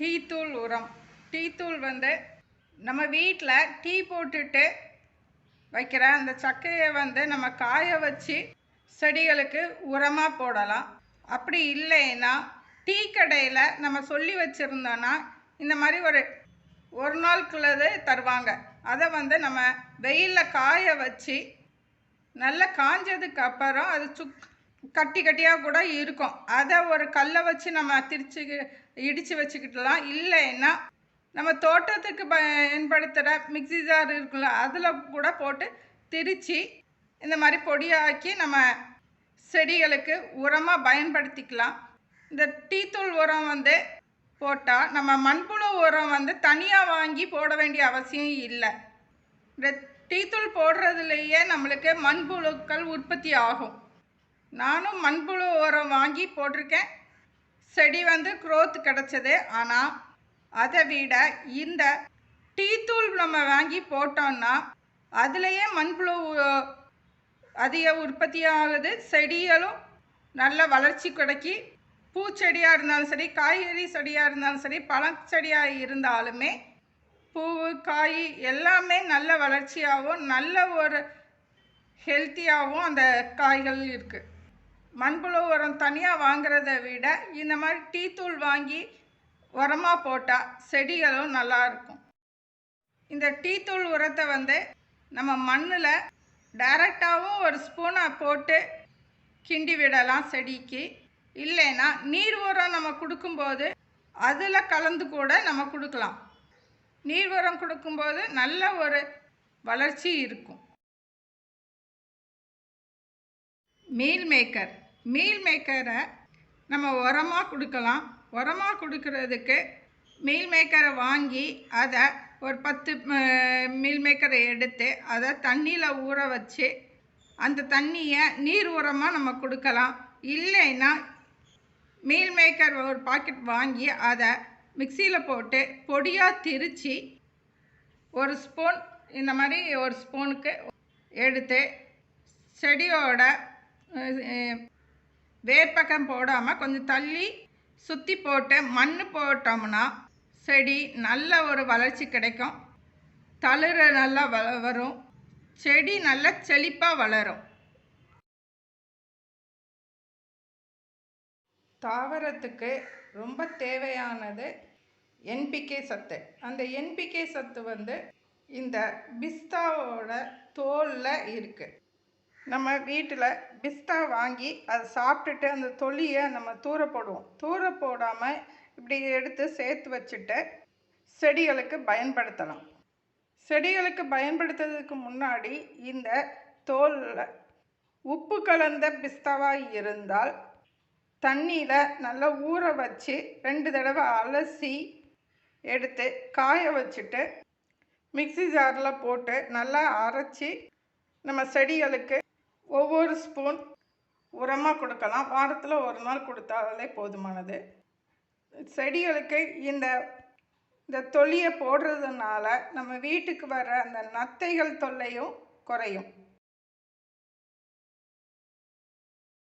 டீத்தூள் உரம். டீத்தூள் வந்து நம்ம வீட்டில் டீ போட்டுட்டு வைக்கிற அந்த சக்கையை வந்து நம்ம காய வச்சு செடிகளுக்கு உரமாக போடலாம். அப்படி இல்லைன்னா டீ கடையில் நம்ம சொல்லி வச்சுருந்தோன்னா இந்த மாதிரி ஒரு ஒரு நாளுக்குள்ளது தருவாங்க. அதை வந்து நம்ம வெயிலில் காய வச்சு நல்லா காஞ்சதுக்கு அப்புறம் அது சுக் கட்டி கட்டியாக கூட இருக்கும். அதை ஒரு கல்லை வச்சு நம்ம திரிச்சு இடித்து வச்சுக்கிட்டலாம் இல்லைன்னா நம்ம தோட்டத்துக்கு பயன்படுத்துகிற மிக்ஸி ஜார் இருக்குல்ல அதில் கூட போட்டு திரித்து இந்த மாதிரி பொடியாக்கி நம்ம செடிகளுக்கு உரமாக பயன்படுத்திக்கலாம். இந்த டீத்தூள் உரம் வந்து போட்டால் நம்ம மண்புழு உரம் வந்து தனியாக வாங்கி போட வேண்டிய அவசியம் இல்லை. இந்த டீத்தூள் போடுறதுலேயே நம்மளுக்கு மண்புழுக்கள் உற்பத்தி ஆகும். நானும் மண்புழு உரம் வாங்கி போட்டிருக்கேன். செடி வந்து க்ரோத் கிடச்சது. ஆனால் அதை விட இந்த டீத்தூள் நம்ம வாங்கி போட்டோம்னா அதுலேயே மண்புழு அதிக உற்பத்தி ஆகுது செடிகளும் நல்ல வளர்ச்சி கிடைக்கி பூச்செடியாக இருந்தாலும் சரி காய்கறி செடியாக இருந்தாலும் சரி பழச்செடியாக இருந்தாலுமே பூ காய் எல்லாமே நல்ல வளர்ச்சியாகவும் நல்ல ஒரு ஹெல்த்தியாகவும் அந்த காய்கள் இருக்குது மண்புழு உரம் தனியாக வாங்குறத விட இந்த மாதிரி டீ தூள் வாங்கி உரமாக போட்டால் செடிகளும் நல்லா இருக்கும். இந்த டீ தூள் உரத்தை வந்து நம்ம மண்ணில் டைரெக்டாகவும் ஒரு ஸ்பூனை போட்டு கிண்டி விடலாம் செடிக்கு. இல்லைன்னா நீர் உரம் நம்ம கொடுக்கும்போது அதில் கலந்து கூட நம்ம கொடுக்கலாம். நீர் உரம் கொடுக்கும்போது நல்ல ஒரு வளர்ச்சி இருக்கும். மீல் மேக்கர் மீல் மேக்கரை நம்ம உரமாக கொடுக்கலாம். உரமாக கொடுக்கறதுக்கு மீல் மேக்கரை வாங்கி அதை ஒரு பத்து மீல் மேக்கரை எடுத்து அதை தண்ணியில் ஊற வச்சு அந்த தண்ணியை நீர் உரமாக நம்ம கொடுக்கலாம். இல்லைன்னா மீல் மேக்கர் ஒரு பாக்கெட் வாங்கி அதை மிக்சியில் போட்டு பொடியாக திரித்து ஒரு ஸ்பூன் இந்த மாதிரி ஒரு ஸ்பூனுக்கு எடுத்து செடியோட வேர்ப்பக்கம் போடாமல் கொஞ்சம் தள்ளி சுற்றி போட்டு மண் போட்டோம்னா செடி நல்ல ஒரு வளர்ச்சி கிடைக்கும். தளிர நல்லா வ வரும். செடி நல்லா செழிப்பாக வளரும். தாவரத்துக்கு ரொம்ப தேவையானது என்பிகே சத்து. அந்த என்பிகே சத்து வந்து இந்த பிஸ்தாவோட தோலில் இருக்குது நம்ம வீட்டில் பிஸ்தா வாங்கி அதை சாப்பிட்டுட்டு அந்த தொலியை நம்ம தூர போடுவோம். தூர போடாமல் இப்படி எடுத்து சேர்த்து வச்சுட்டு செடிகளுக்கு பயன்படுத்தலாம். செடிகளுக்கு பயன்படுத்துறதுக்கு முன்னாடி இந்த தோலில் உப்பு கலந்த பிஸ்தாவாக இருந்தால் தண்ணியில் நல்லா ஊற வச்சு ரெண்டு தடவை அலசி எடுத்து காய வச்சுட்டு மிக்ஸி ஜாரில் போட்டு நல்லா அரைச்சி நம்ம செடிகளுக்கு ஒவ்வொரு ஸ்பூன் உரமாக கொடுக்கலாம். வாரத்தில் ஒரு நாள் கொடுத்தாலே போதுமானது. செடிகளுக்கு இந்த இந்த தொல்லியை போடுறதுனால நம்ம வீட்டுக்கு வர அந்த நத்தைகள் தொல்லையும் குறையும்.